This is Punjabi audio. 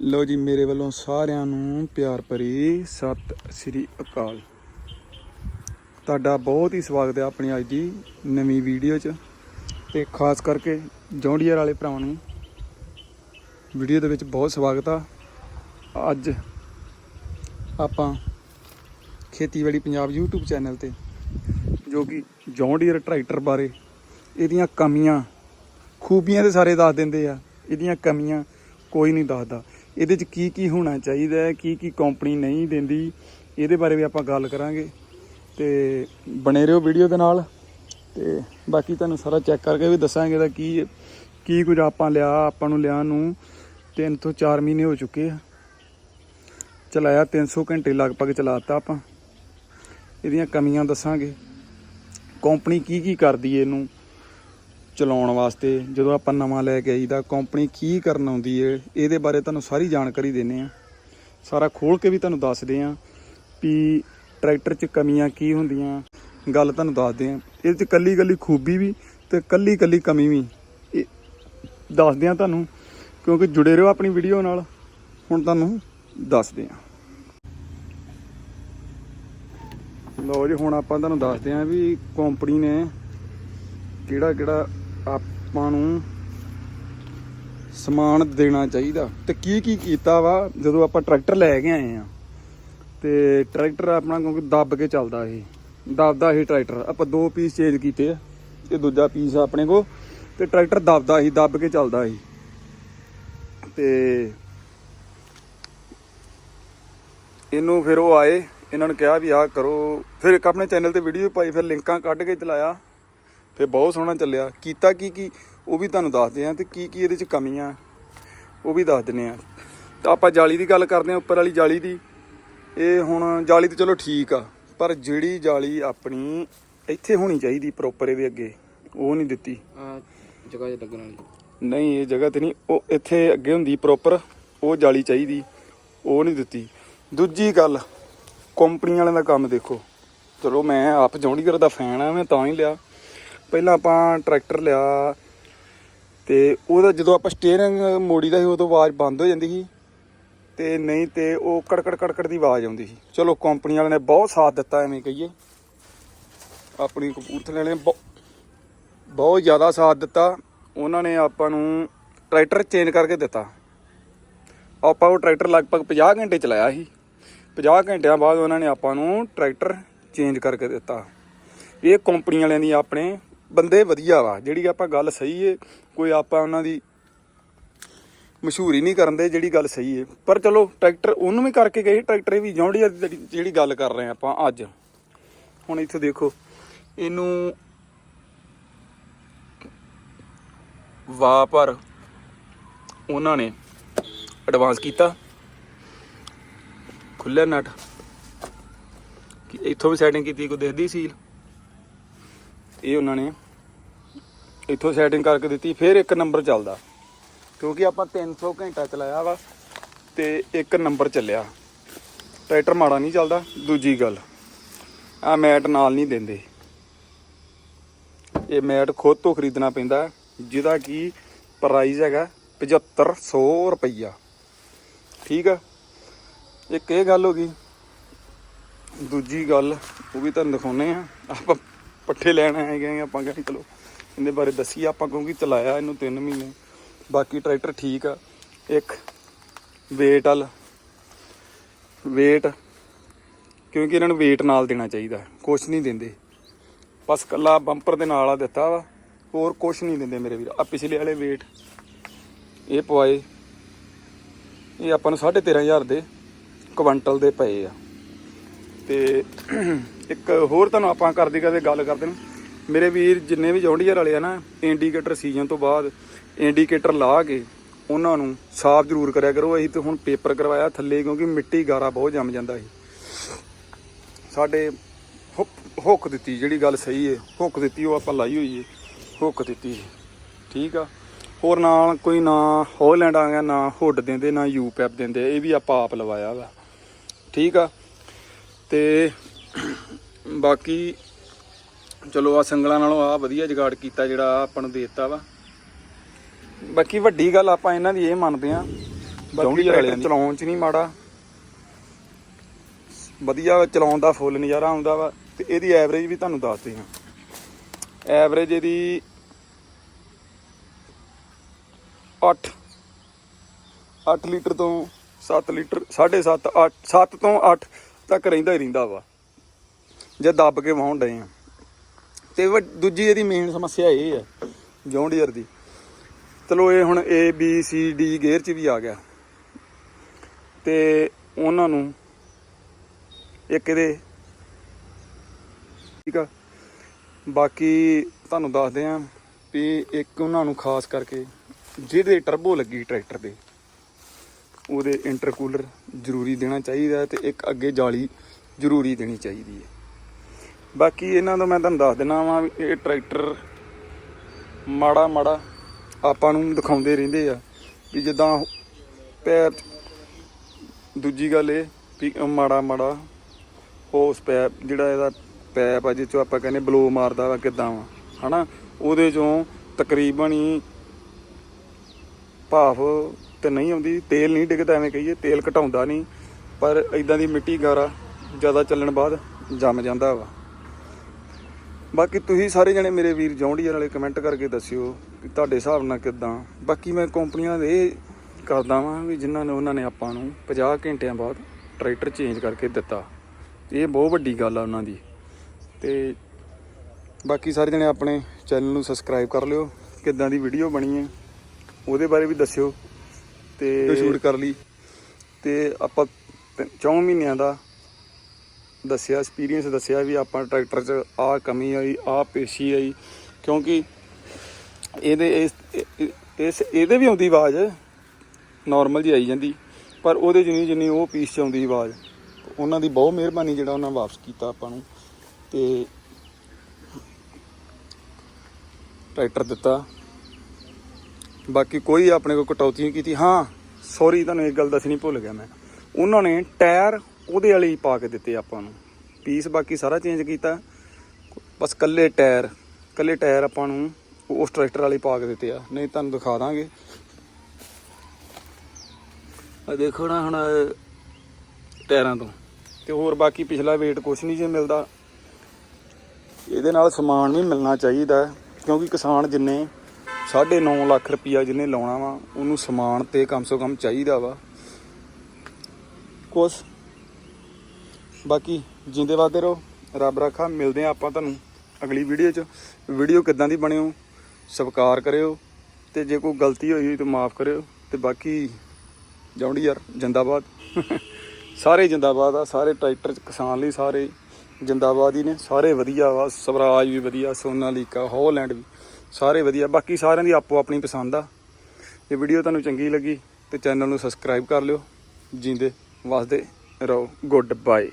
ਲੋ ਜੀ, ਮੇਰੇ ਵੱਲੋਂ ਸਾਰਿਆਂ ਨੂੰ ਪਿਆਰ ਭਰੀ ਸਤਿ ਸ੍ਰੀ ਅਕਾਲ। ਤੁਹਾਡਾ ਬਹੁਤ ਹੀ ਸਵਾਗਤ ਹੈ ਆਪਣੀ ਅੱਜ ਦੀ ਨਵੀਂ ਵੀਡੀਓ 'ਚ। ਤੇ ਖਾਸ ਕਰਕੇ ਜੌਂਡੀਅਰ ਵਾਲੇ ਭਰਾਵਾਂ ਨੂੰ ਵੀਡੀਓ ਦੇ ਵਿੱਚ ਬਹੁਤ ਸਵਾਗਤ ਆ। ਅੱਜ ਆਪਾਂ ਖੇਤੀਬਾੜੀ ਪੰਜਾਬ YouTube ਚੈਨਲ ਤੇ, ਜੋ ਕਿ ਜੌਂਡੀਅਰ ਟਰੈਕਟਰ ਬਾਰੇ ਇਹਦੀਆਂ ਕਮੀਆਂ ਖੂਬੀਆਂ ਤੇ ਸਾਰੇ ਦੱਸ ਦਿੰਦੇ ਆ। ਇਹਦੀਆਂ ਕਮੀਆਂ ਕੋਈ ਨਹੀਂ ਦੱਸਦਾ। ਇਹਦੇ 'ਚ ਕੀ ਕੀ ਹੋਣਾ ਚਾਹੀਦਾ ਹੈ, ਕੀ ਕੀ ਕੰਪਨੀ ਨਹੀਂ ਦਿੰਦੀ, ਇਹਦੇ ਬਾਰੇ ਵੀ ਆਪਾਂ ਗੱਲ ਕਰਾਂਗੇ। ਤੇ ਬਣੇ ਰਹੋ ਵੀਡੀਓ ਦੇ ਨਾਲ। ਤੇ ਬਾਕੀ ਤੁਹਾਨੂੰ ਸਾਰਾ ਚੈੱਕ ਕਰਕੇ ਵੀ ਦੱਸਾਂਗੇ ਦਾ ਕੀ ਕੀ ਕੁਝ ਆਪਾਂ ਲਿਆ, ਆਪਾਂ ਨੂੰ ਲਿਆ ਨੂੰ। 3 ਤੋਂ 4 ਮਹੀਨੇ ਹੋ ਚੁੱਕੇ ਆ। ਚਲਾਇਆ 300 ਘੰਟੇ ਲਗਭਗ ਚਲਾਤਾ ਆਪਾਂ। ਇਹਦੀਆਂ ਕਮੀਆਂ ਦੱਸਾਂਗੇ। ਕੰਪਨੀ ਕੀ ਕੀ ਕਰਦੀ ਏ ਇਹਨੂੰ? ਚਲਾਉਣ ਵਾਸਤੇ ਜਦੋਂ ਆਪਾਂ ਨਵਾਂ ਲੈ ਕੇ ਆਈਦਾ ਕੰਪਨੀ ਕੀ ਕਰਨ ਆਉਂਦੀ ਏ, ਇਹਦੇ ਬਾਰੇ ਤੁਹਾਨੂੰ ਸਾਰੀ ਜਾਣਕਾਰੀ ਦਿੰਨੇ ਆ। ਸਾਰਾ ਖੋਲ ਕੇ ਵੀ ਤੁਹਾਨੂੰ ਦੱਸਦੇ ਆ ਵੀ ਟਰੈਕਟਰ 'ਚ ਕਮੀਆਂ ਕੀ ਹੁੰਦੀਆਂ। ਗੱਲ ਤੁਹਾਨੂੰ ਦੱਸਦੇ ਆ। ਇਹਦੇ 'ਚ ਕੱਲੀ ਕੱਲੀ ਖੂਬੀ ਵੀ ਤੇ ਕੱਲੀ ਕੱਲੀ ਕਮੀ ਵੀ। ਇਹ ਦੱਸਦੇ ਆ ਤੁਹਾਨੂੰ, ਕਿਉਂਕਿ ਜੁੜੇ ਰਹੋ ਆਪਣੀ ਵੀਡੀਓ ਨਾਲ। ਹੁਣ ਤੁਹਾਨੂੰ ਦੱਸਦੇ ਆ। ਲਓ ਜੀ, ਹੁਣ ਆਪਾਂ ਤੁਹਾਨੂੰ ਦੱਸਦੇ ਆ ਵੀ ਕੰਪਨੀ ਨੇ ਕਿਹੜਾ ਕਿਹੜਾ ਆਪਾਂ ਨੂੰ ਸਮਾਨ ਦੇਣਾ ਚਾਹੀਦਾ। ਤੇ ਕੀ ਕੀ ਕੀਤਾ ਵਾ, ਜਦੋਂ ਆਪਾਂ ਟਰੈਕਟਰ ਲੈ ਕੇ ਆਏ ਆ, ਤੇ ਟਰੈਕਟਰ ਆਪਣਾ ਕਿਉਂਕਿ ਦੱਬ ਕੇ ਚੱਲਦਾ ਇਹ। ਦੱਬਦਾ ਇਹ ਟਰੈਕਟਰ। ਆਪਾਂ ਦੋ ਪੀਸ ਚੇਂਜ ਕੀਤੇ ਆ ਇਹ ਦੂਜਾ ਪੀਸ ਆ ਆਪਣੇ ਕੋ ਤੇ ਟਰੈਕਟਰ ਦੱਬਦਾ ਸੀ, ਦੱਬ ਕੇ ਚੱਲਦਾ ਸੀ। ਤੇ ਇਹਨੂੰ ਫਿਰ ਉਹ ਆਏ, ਇਹਨਾਂ ਨੇ ਕਿਹਾ ਵੀ ਆਹ ਕਰੋ। ਫਿਰ ਇੱਕ ਆਪਣੇ ਚੈਨਲ ਤੇ ਵੀਡੀਓ ਪਾਈ, ਫਿਰ ਲਿੰਕਾਂ ਕੱਢ ਕੇ ਚਲਾਇਆ। ਫਿਰ ਬਹੁਤ ਸੋਹਣਾ ਚੱਲਿਆ। ਕੀਤਾ ਕੀ ਕੀ ਉਹ ਵੀ ਤੁਹਾਨੂੰ ਦੱਸਦੇ ਆ ਤੇ ਕੀ ਕੀ ਇਹਦੇ ਚ ਕਮੀਆਂ ਉਹ ਵੀ ਦੱਸ ਦਿੰਨੇ ਆ ਤਾਂ ਆਪਾਂ ਜਾਲੀ ਦੀ ਗੱਲ ਕਰਦੇ ਆ ਉੱਪਰ ਵਾਲੀ ਜਾਲੀ ਦੀ। ਇਹ ਹੁਣ ਜਾਲੀ ਤੇ ਚਲੋ ਠੀਕ ਆ ਪਰ ਜਿਹੜੀ ਜਾਲੀ ਆਪਣੀ ਇੱਥੇ ਹੋਣੀ ਚਾਹੀਦੀ ਪ੍ਰੋਪਰ ਇਹਦੇ ਅੱਗੇ ਉਹ ਨਹੀਂ ਦਿੱਤੀ। ਜਗ੍ਹਾ 'ਚ ਲੱਗਣ ਵਾਲੀ। ਨਹੀਂ ਇਹ ਜਗ੍ਹਾ ਤੇ ਨਹੀਂ ਉਹ ਇੱਥੇ ਅੱਗੇ ਹੁੰਦੀ ਪ੍ਰੋਪਰ ਉਹ ਜਾਲੀ ਚਾਹੀਦੀ ਉਹ ਨਹੀਂ ਦਿੱਤੀ। ਦੂਜੀ ਗੱਲ ਕੰਪਨੀ ਵਾਲਿਆਂ ਦਾ ਕੰਮ ਦੇਖੋ। ਚਲੋ ਮੈਂ ਆਪ ਜੌਂਡੀਗਰ ਦਾ ਫੈਨ ਆ ਮੈਂ ਤਾਂ ਹੀ ਲਿਆ। ਪਹਿਲਾਂ ਆਪਾਂ ਟਰੈਕਟਰ ਲਿਆ ਤੇ ਉਹਦਾ ਜਦੋਂ ਆਪਾਂ ਸਟੀਅਰਿੰਗ ਮੋੜੀ ਦਾ ਸੀ, ਉਦੋਂ ਆਵਾਜ਼ ਬੰਦ ਹੋ ਜਾਂਦੀ ਸੀ ਤੇ ਨਹੀਂ ਤੇ ਉਹ ਕੜਕੜ ਕੜਕੜ ਦੀ ਆਵਾਜ਼ ਆਉਂਦੀ ਸੀ। ਚਲੋ ਕੰਪਨੀ ਵਾਲਿਆਂ ਨੇ ਬਹੁਤ ਸਾਥ ਦਿੱਤਾ, ਐਵੇਂ ਕਹੀਏ। ਆਪਣੀ ਕਪੂਰਥਲੇ ਵਾਲਿਆਂ ਨੇ ਬਹੁ- ਬਹੁਤ ਜ਼ਿਆਦਾ ਸਾਥ ਦਿੱਤਾ। ਉਹਨਾਂ ਨੇ ਆਪਾਂ ਨੂੰ ਟਰੈਕਟਰ ਚੇਂਜ ਕਰਕੇ ਦਿੱਤਾ। ਆਪਾਂ ਉਹ ਟਰੈਕਟਰ ਲਗਭਗ 50 ਘੰਟੇ ਚਲਾਇਆ ਸੀ। 50 ਘੰਟਿਆਂ ਬਾਅਦ ਉਹਨਾਂ ਨੇ ਆਪਾਂ ਨੂੰ ਟਰੈਕਟਰ ਚੇਂਜ ਕਰਕੇ ਦਿੱਤਾ। ਇਹ ਕੰਪਨੀ ਵਾਲਿਆਂ ਦੀ ਆਪਣੇ ਬੰਦੇ ਵਧੀਆ ਵਾ, ਜਿਹੜੀ ਆਪਾਂ ਗੱਲ ਸਹੀ ਏ, ਕੋਈ ਆਪਾਂ ਉਹਨਾਂ ਦੀ ਮਸ਼ਹੂਰੀ ਨਹੀਂ ਕਰਨ ਦੇ ਜਿਹੜੀ ਗੱਲ ਸਹੀ ਏ। ਪਰ ਚਲੋ, ਟਰੈਕਟਰ ਉਹਨੂੰ ਵੀ ਕਰਕੇ ਗਏ ਟਰੈਕਟਰ ਵੀ ਜੌਂਡੀਆ ਦੀ ਜਿਹੜੀ- ਗੱਲ ਕਰ ਰਹੇ ਆਪਾਂ ਅੱਜ। ਹੁਣ ਇੱਥੇ ਦੇਖੋ, ਇਹਨੂੰ ਵਾ ਪਰ ਉਹਨਾਂ ਨੇ ਐਡਵਾਂਸ ਕੀਤਾ। ਖੁੱਲਿਆ ਨਟ। ਇੱਥੋਂ ਵੀ ਸੈਟਿੰਗ ਕੀਤੀ, ਕੋਈ ਦਿਖਦੀ ਸੀਲ? ਇਹ ਉਹਨਾਂ ਨੇ ਇੱਥੋਂ ਸੈਟਿੰਗ ਕਰਕੇ ਦਿੱਤੀ, ਫਿਰ ਇੱਕ ਨੰਬਰ ਚੱਲਦਾ। ਕਿਉਂਕਿ ਆਪਾਂ 300 ਘੰਟਾ ਚਲਾਇਆ ਵਾ ਤੇ ਇੱਕ ਨੰਬਰ ਚੱਲਿਆ। ਟਰੈਕਟਰ ਮਾੜਾ ਨਹੀਂ ਚੱਲਦਾ, ਦੂਜੀ ਗੱਲ ਆ ਮੈਟ ਨਾਲ ਨਹੀਂ ਦਿੰਦੇ। ਇਹ ਮੈਟ ਖੁਦ ਤੋਂ ਖਰੀਦਣਾ ਪੈਂਦਾ, ਜਿਹਦਾ ਕੀ ਪ੍ਰਾਈਸ ਹੈਗਾ 7500 ਰੁਪਈਆ। ਠੀਕ ਆ? ਇੱਕ ਇਹ ਗੱਲ ਹੋ ਗਈ। ਦੂਜੀ ਗੱਲ, ਉਹ ਵੀ ਤੁਹਾਨੂੰ ਦਿਖਾਉਨੇ ਆ ਆਪਾਂ ਪੱਠੇ ਲੈਣ ਆਏ ਗਏ ਆਪਾਂ ਕਹਿੰਦੇ ਚਲੋ ਇਹਦੇ ਬਾਰੇ ਦੱਸੀ ਆਪਾਂ ਕਿਉਂਕਿ ਚਲਾਇਆ ਇਹਨੂੰ 3 ਮਹੀਨੇ। ਬਾਕੀ ਟਰੈਕਟਰ ਠੀਕ ਆ। ਇੱਕ ਵੇਟ ਵਾਲ। ਵੇਟ ਕਿਉਂਕਿ ਇਹਨਾਂ ਨੂੰ ਵੇਟ ਨਾਲ ਦੇਣਾ ਚਾਹੀਦਾ ਕੁਛ ਨਹੀਂ ਦਿੰਦੇ। ਬਸ ਕੱਲਾ ਬੰਪਰ ਦੇ ਨਾਲ ਆ ਦਿੱਤਾ ਵਾ। ਹੋਰ ਕੁਛ ਨਹੀਂ ਦਿੰਦੇ ਮੇਰੇ ਵੀਰ। ਆ ਪਿਛਲੇ ਵਾਲੇ ਵੇਟ ਇਹ ਪਵਾਏ। ਇਹ ਆਪਾਂ ਨੂੰ 13500 ਦੇ ਕੁਇੰਟਲ ਦੇ ਪਏ ਆ। ਤੇ ਇੱਕ ਹੋਰ ਤੁਹਾਨੂੰ ਆਪਾਂ ਕਰਦੇ ਕਰਦੇ ਗੱਲ ਕਰਦੇ ਨੇ ਮੇਰੇ ਵੀਰ ਜਿੰਨੇ ਵੀ ਜੌਂਡੀਅਰ ਵਾਲੇ ਆ ਨਾ ਇੰਡੀਕੇਟਰ ਸੀਜ਼ਨ ਤੋਂ ਬਾਅਦ ਇੰਡੀਕੇਟਰ ਲਾ ਕੇ ਉਹਨਾਂ ਨੂੰ ਸਾਫ਼ ਜ਼ਰੂਰ ਕਰਿਆ ਕਰੋ। ਅਸੀਂ ਤੇ ਹੁਣ ਪੇਪਰ ਕਰਵਾਇਆ ਥੱਲੇ ਕਿਉਂਕਿ ਮਿੱਟੀ ਗਾਰਾ ਬਹੁਤ ਜੰਮ ਜਾਂਦਾ ਸੀ। ਸਾਡੇ ਹੁੱਕ- ਹੁੱਕ ਦਿੱਤੀ, ਜਿਹੜੀ ਗੱਲ ਸਹੀ ਹੈ, ਹੁੱਕ ਦਿੱਤੀ, ਉਹ ਆਪਾਂ ਲਾਈ ਹੋਈ ਹੈ। ਹੁੱਕ ਦਿੱਤੀ ਠੀਕ ਆ? ਹੋਰ ਨਾਲ ਕੋਈ ਨਾ ਹੋਲੈਂਡ ਆ ਗਿਆ, ਨਾ ਹੁੱਡ ਦਿੰਦੇ, ਨਾ ਯੂ ਪੈਪ ਦਿੰਦੇ, ਇਹ ਵੀ ਆਪਾਂ ਆਪ ਲਵਾਇਆ ਵਾ। ਠੀਕ ਆ? ਤੇ ਬਾਕੀ ਚਲੋ ਆ ਸੰਗਲਾਂ ਨਾਲੋਂ ਆ ਵਧੀਆ ਜਗਾੜ ਕੀਤਾ ਜਿਹੜਾ ਆਪਾਂ ਨੂੰ ਦਿੱਤਾ ਵਾ। ਬਾਕੀ ਵੱਡੀ ਗੱਲ ਆਪਾਂ ਇਹਨਾਂ ਦੀ ਇਹ ਮੰਨਦੇ ਆ ਬਾਕੀ ਚਲਾਉਣ ਚ ਨਹੀਂ ਮਾੜਾ। ਵਧੀਆ ਚਲਾਉਣ ਦਾ ਫੁੱਲ ਨਜ਼ਾਰਾ ਆਉਂਦਾ ਵਾ ਤੇ ਇਹਦੀ ਐਵਰੇਜ ਵੀ ਤੁਹਾਨੂੰ ਦੱਸਦੇ ਹਾਂ। ਐਵਰੇਜ ਇਹਦੀ 8 8 ਲੀਟਰ ਤੋਂ 7 ਲੀਟਰ 7.5 8 7 ਤੋਂ 8 ਤੱਕ ਰਹਿੰਦਾ ਹੀ ਰਹਿੰਦਾ ਵਾ। ਜੇ ਦੱਬ ਕੇ ਵਾਹੁਣ ਡਏ ਆ। ਤੇ ਦੂਜੀ ਇਹਦੀ ਮੇਨ ਸਮੱਸਿਆ ਇਹ ਹੈ ਜੌਂਡੀਅਰ ਦੀ। ਚਲੋ ਇਹ ਹੁਣ A, B, C, D gear 'ਚ ਵੀ ਆ ਗਿਆ। ਤੇ ਉਹਨਾਂ ਨੂੰ ਇੱਕ ਇਹਦੇ ਠੀਕ ਆ। ਬਾਕੀ ਤੁਹਾਨੂੰ ਦੱਸਦੇ ਆਂ ਵੀ ਇੱਕ ਉਹਨਾਂ ਨੂੰ ਖਾਸ ਕਰਕੇ ਜਿਹਦੇ ਟਰਬੋ ਲੱਗੀ ਟਰੈਕਟਰ ਦੇ ਉਹਦੇ ਇੰਟਰਕੂਲਰ ਜ਼ਰੂਰੀ ਦੇਣਾ ਚਾਹੀਦਾ ਹੈ ਤੇ ਇੱਕ ਅੱਗੇ ਜਾਲੀ ਜ਼ਰੂਰੀ ਦੇਣੀ ਚਾਹੀਦੀ ਹੈ। ਬਾਕੀ ਇਹਨਾਂ ਦਾ ਮੈਂ ਤੁਹਾਨੂੰ ਦੱਸ ਦਿੰਦਾ ਵਾਂ ਵੀ ਇਹ ਟਰੈਕਟਰ ਮਾੜਾ ਮਾੜਾ ਆਪਾਂ ਨੂੰ ਦਿਖਾਉਂਦੇ ਰਹਿੰਦੇ ਆ ਵੀ ਜਿੱਦਾਂ ਪੈਰ ਦੂਜੀ ਗੱਲ ਇਹ ਵੀ ਮਾੜਾ ਮਾੜਾ ਹੋਸ ਪੈਪ ਜਿਹੜਾ ਇਹਦਾ ਪੈਪ ਆ ਜਿਸ ਚੋਂ ਆਪਾਂ ਕਹਿੰਦੇ ਬਲੋ ਮਾਰਦਾ ਵਾ ਕਿਦਾਂ ਵਾ, ਹਨਾ? ਉਹਦੇ ਚੋਂ ਤਕਰੀਬਨ ਹੀ ਭਾਫ ਤੇ ਨਹੀਂ ਆਉਂਦੀ, ਤੇਲ ਨਹੀਂ ਡਿੱਗਦਾ ਐਵੇਂ ਕਹੀਏ, ਤੇਲ ਘਟਾਉਂਦਾ ਨਹੀਂ, ਪਰ ਇਦਾਂ ਦੀ ਮਿੱਟੀ ਗਾਰਾ ਜ਼ਿਆਦਾ ਚੱਲਣ ਬਾਅਦ ਜੰਮ ਜਾਂਦਾ ਵਾ। ਬਾਕੀ ਤੁਸੀਂ ਸਾਰੇ ਜਣੇ ਮੇਰੇ ਵੀਰ ਜੌਂਡੀਅਰ ਵਾਲੇ ਕਮੈਂਟ ਕਰਕੇ ਦੱਸਿਓ ਕਿ ਤੁਹਾਡੇ ਹਿਸਾਬ ਨਾਲ ਕਿਦਾਂ। ਬਾਕੀ ਮੈਂ ਕੰਪਨੀਆਂ ਦੇ ਇਹ ਕਰਦਾ ਵਾਂ ਵੀ ਜਿਨ੍ਹਾਂ ਨੇ, ਉਹਨਾਂ ਨੇ ਆਪਾਂ ਨੂੰ 50 ਘੰਟਿਆਂ ਬਾਅਦ ਟਰੈਕਟਰ ਚੇਂਜ ਕਰਕੇ ਦਿੱਤਾ। ਇਹ ਬਹੁਤ ਵੱਡੀ ਗੱਲ ਆ ਉਹਨਾਂ ਦੀ। ਤੇ ਬਾਕੀ ਸਾਰੇ ਜਣੇ ਆਪਣੇ ਚੈਨਲ ਨੂੰ ਸਬਸਕ੍ਰਾਈਬ ਕਰ ਲਿਓ, ਕਿੱਦਾਂ ਦੀ ਵੀਡੀਓ ਬਣੀ ਹੈ, ਉਹਦੇ ਬਾਰੇ ਵੀ ਦੱਸਿਓ। ਤੇ ਸ਼ੂਟ ਕਰ ਲਈ। ਤੇ ਆਪਾਂ 4 ਮਹੀਨਿਆਂ ਦਾ ਦੱਸਿਆ ਐਕਸਪੀਰੀਅੰਸ ਦੱਸਿਆ ਵੀ ਆਪਾਂ ਟਰੈਕਟਰ 'ਚ ਆਹ ਕਮੀ ਆਈ ਆਹ ਪੇਸ਼ੀ ਆਈ ਕਿਉਂਕਿ ਇਹਦੇ ਇਸ ਇਹ- ਇਸ ਇਹਦੇ ਵੀ ਆਉਂਦੀ ਆਵਾਜ਼ ਨਾਰਮਲ ਜੀ ਆਈ ਜਾਂਦੀ ਪਰ ਉਹਦੇ ਜਿੰਨੀ ਜਿੰਨੀ ਉਹ ਪੀਸ 'ਚ ਆਉਂਦੀ ਆਵਾਜ਼ ਉਹਨਾਂ ਦੀ ਬਹੁਤ ਮਿਹਰਬਾਨੀ ਜਿਹੜਾ ਉਹਨਾਂ ਵਾਪਸ ਕੀਤਾ ਆਪਾਂ ਨੂੰ ਤੇ ਟਰੈਕਟਰ ਦਿੱਤਾ। ਬਾਕੀ ਕੋਈ ਆਪਣੇ ਕੋਲ ਕਟੌਤੀ ਨਹੀਂ ਕੀਤੀ। ਹਾਂ ਸੌਰੀ ਤੁਹਾਨੂੰ ਇੱਕ ਗੱਲ ਦੱਸਣੀ ਭੁੱਲ ਗਿਆ ਮੈਂ। ਉਹਨਾਂ ਨੇ ਟਾਇਰ ਉਹਦੇ ਵਾਲੇ ਹੀ ਪਾ ਕੇ ਦਿੱਤੇ ਆਪਾਂ ਨੂੰ। ਪੀਸ ਬਾਕੀ ਸਾਰਾ ਚੇਂਜ ਕੀਤਾ। ਬਸ ਕੱਲੇ ਟਾਇਰ ਕੱਲੇ ਟਾਇਰ ਆਪਾਂ ਨੂੰ ਉਸ ਟਰੈਕਟਰ ਵਾਲੇ ਪਾ ਕੇ ਦਿੱਤੇ ਆ। ਨਹੀਂ, ਤੁਹਾਨੂੰ ਦਿਖਾ ਦਾਂਗੇ। ਆ ਦੇਖੋ ਨਾ ਹੁਣ, ਟਾਇਰਾਂ ਤੋਂ। ਤੇ ਹੋਰ ਬਾਕੀ ਪਿਛਲਾ weight ਕੁਛ ਨਹੀਂ ਜੇ ਮਿਲਦਾ। ਇਹਦੇ ਨਾਲ ਸਮਾਨ ਵੀ ਮਿਲਣਾ ਚਾਹੀਦਾ, ਕਿਉਂਕਿ ਕਿਸਾਨ ਜਿੰਨੇ 9.5 ਲੱਖ ਰੁਪਈਆ ਜਿਹਨੇ ਲਾਉਣਾ ਵਾ, ਉਹਨੂੰ ਸਮਾਨ ਤੇ ਕਮ ਸੇ ਕਮ ਚਾਹੀਦਾ ਵਾ। ਕੁਛ। ਬਾਕੀ ਜਿੰਦੇ ਵਾਦੇ ਰਹੋ, ਰੱਬ ਰੱਖਾ, ਮਿਲਦੇ ਆ ਆਪਾਂ ਤੁਹਾਨੂੰ ਅਗਲੀ ਵੀਡੀਓ 'ਚ। ਵੀਡੀਓ ਕਿੱਦਾਂ ਦੀ ਬਣਿਓ ਸਵੀਕਾਰ ਕਰਿਓ ਤੇ ਜੇ ਕੋਈ ਗਲਤੀ ਹੋਈ ਤਾਂ ਮਾਫ ਕਰਿਓ ਤੇ ਬਾਕੀ ਜੌਂਡੀ ਯਾਰ, ਜਿੰਦਾਬਾਦ। ਸਾਰੇ ਜਿੰਦਾਬਾਦ ਆ, ਸਾਰੇ ਟਰੈਕਟਰ 'ਚ ਕਿਸਾਨ ਲਈ ਸਾਰੇ ਜਿੰਦਾਬਾਦ ਹੀ ਨੇ, ਸਾਰੇ ਵਧੀਆ ਵਾ, ਸਵਰਾਜ ਵੀ ਵਧੀਆ, ਸੋਨਾਲੀਕਾ, ਹੌਲੈਂਡ ਵੀ। ਸਾਰੇ ਵਧੀਆ। ਬਾਕੀ ਸਾਰਿਆਂ ਦੀ ਆਪੋ ਆਪਣੀ ਪਸੰਦ ਆ। ਜੇ ਵੀਡੀਓ ਤੁਹਾਨੂੰ ਚੰਗੀ ਲੱਗੀ ਤੇ ਚੈਨਲ ਨੂੰ ਸਬਸਕ੍ਰਾਈਬ ਕਰ ਲਿਓ। ਜਿੰਦੇ ਵਸਦੇ ਰਹੋ। Good bye